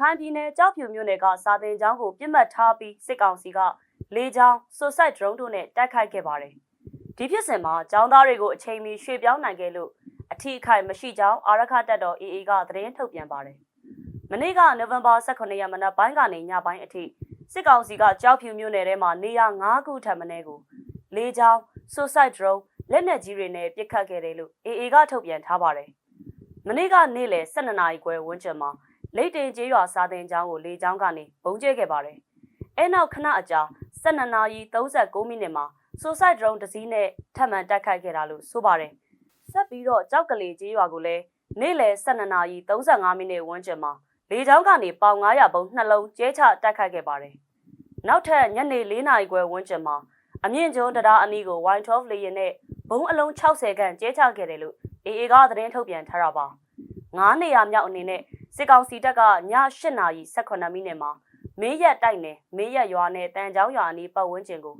ခိုင်ပြည်နယ်ကြောက်ဖြူမြို့နယ်ကစာသင်ကျောင်းကိုပြစ်မှတ်ထားပြီးစစ်ကောင်စီကလေကြောင်း suicide drone တို့နဲ့တိုက်ခိုက်ခဲ့ပါတယ်။ဒီဖြစ်စဉ်မှာကျောင်းသားတွေကိုအချိန်မီရွှေ့ပြောင်းနိုင်ခဲ့လို့အထီးအခိုက်မရှိကြောင်းအာရခတက်တော် AA ကသတင်းထုတ်ပြန်ပါတယ်။မနေ့ကနိုဝင်ဘာ18ရက်မနက်ပိုင်းကနေညပိုင်းအထိစစ်ကောင်စီကကြောက်ဖြူမြို့နယ်ထဲမှာနေရာ9ခုထပ်မင်းကိုလေကြောင်း suicide drone လက်နက်ကြီးတွေနဲ့ပစ်ခတ်ခဲ့တယ်လို့ AA ကထုတ်ပြန်ထားပါတယ်။မနေ့ကနေ့လယ်12နာရီခွဲဝန်းကျင်မှာ လိတ်တင်ကျေးရွာစာသင်ကျောင်းကိုလေကျောင်းကနေဘုံကျဲခဲ့ပါတယ်။အဲနောက်ခဏအကြာ12နာရီ39မိနစ်မှာ suicide drone တစ်စီးနဲ့ထပ်မံတိုက်ခိုက်ခဲ့တာလို့ဆိုပါတယ်။ဆက်ပြီးတော့ကြောက်ကလေးကျေးရွာကိုလည်းနေ့လယ်12နာရီ35မိနစ်ဝန်းကျင်မှာလေကျောင်းကနေပေါင်900ဘုံနှလုံးကျဲချတိုက်ခိုက်ခဲ့ပါတယ်။နောက်ထပ်ညနေ4နာရီခွဲဝန်းကျင်မှာအမြင့်ကျုံတရားအနီးကို Y12 လေယာဉ်နဲ့ဘုံအလုံး60ခန့်ကျဲချခဲ့တယ်လို့ AA ကသတင်းထုတ်ပြန်ထားတာပါ။9နေရာမြောက်အနေနဲ့ စစ်ကောင်စီတပ်ကည8နာရီ18မိနစ်မှာမင်းရက်တိုက်နယ်မင်းရက်ရွာနဲ့တန်ချောင်းရွာအနီးပတ်ဝန်းကျင်ကို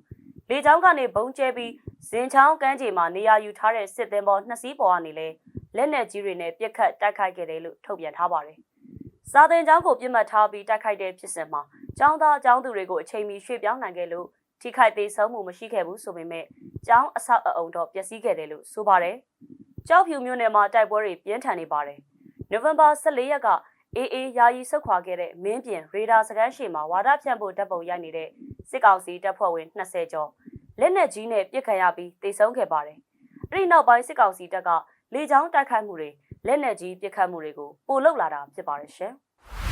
လေကြောင်းကနေဘုံကျဲပြီးဇင်ချောင်းကမ်းခြေမှာနေရာယူထားတဲ့စစ်သင်္ဘောနှစ်စီးပေါ်ကနေလဲလက်နက်ကြီးတွေနဲ့ပစ်ခတ်တိုက်ခိုက်ခဲ့တယ်လို့ထုတ်ပြန်ထားပါတယ်။စာသင်ကျောင်းကိုပြစ်မှတ်ထားပြီးတိုက်ခိုက်တဲ့ဖြစ်စဉ်မှာကျောင်းသားအကျောင်းသူတွေကိုအချိန်မီရွှေ့ပြောင်းနိုင်ခဲ့လို့ထိခိုက်သေးဆုံးမှုမရှိခဲ့ဘူးဆိုပေမဲ့ကျောင်းအဆောက်အအုံတော့ပျက်စီးခဲ့တယ်လို့ဆိုပါတယ်။ကျောက်ဖြူမြို့နယ်မှာတိုက်ပွဲတွေပြင်းထန်နေပါတယ်။ နိုဝင်ဘာ14ရက်ကအေးအေးယာယီဆုတ်ခွာခဲ့တဲ့မင်းပြင်ရေဒါစကန်ရှေမှာဝါဒဖြန့်ဖို့တပ်ပုံရိုက်နေတဲ့စစ်ကောင်စီတပ်ဖွဲ့ဝင်20ကျော်လက်နက်ကြီးနဲ့ပစ်ခတ်ရပြီးတိတ်ဆုံးခဲ့ပါတယ်။အဲ့ဒီနောက်ပိုင်းစစ်ကောင်စီတပ်ကလေကြောင်းတိုက်ခိုက်မှုတွေလက်နက်ကြီးပစ်ခတ်မှုတွေကိုပိုလုပ်လာတာဖြစ်ပါတယ်ရှင်။